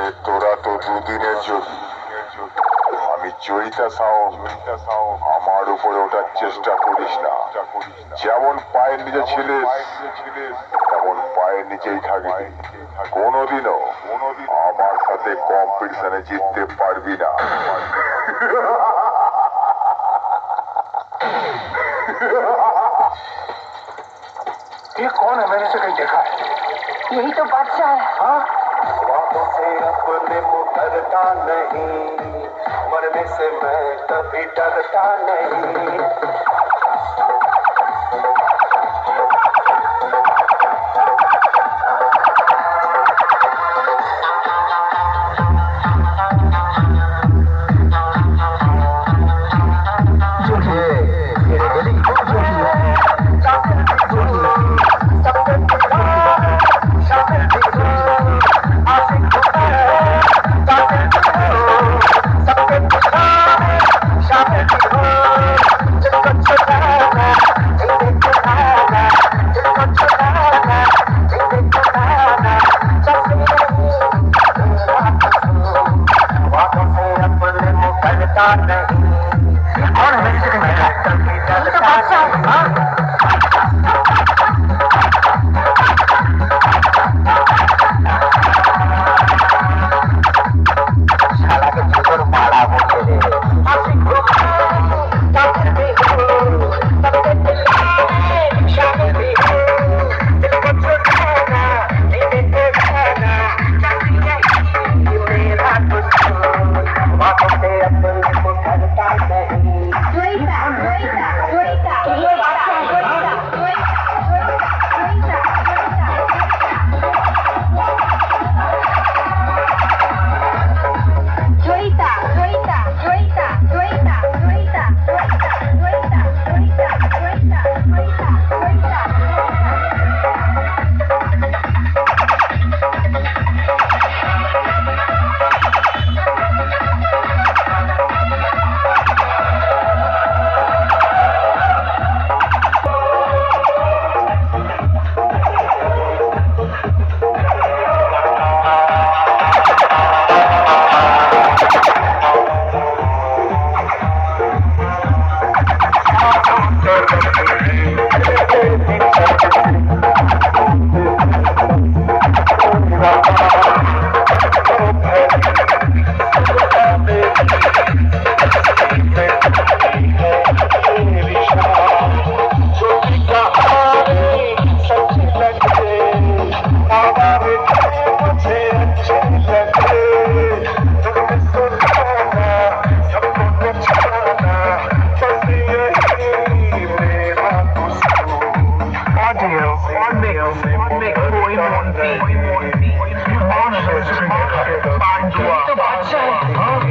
আরে তোরা তো দুদিনের জন্য আমি চৈতা সাউন্ড আমার উপরে ওঠার চেষ্টা করিস না যেমন পায়ের নিচে ছিলিস তেমন পায়ের নিচেই থাকবি কোনোদিনও আমার সাথে কম্পিটিশনে জিততে পারবি না ये कौन है मैंने इसे कहीं देखा है यही तो बादशाह है हाँ बातों से अपने मुकरता नहीं मरने से मैं कभी डरता नहीं। हाँ I make, I make boy on me. Honor, find you up.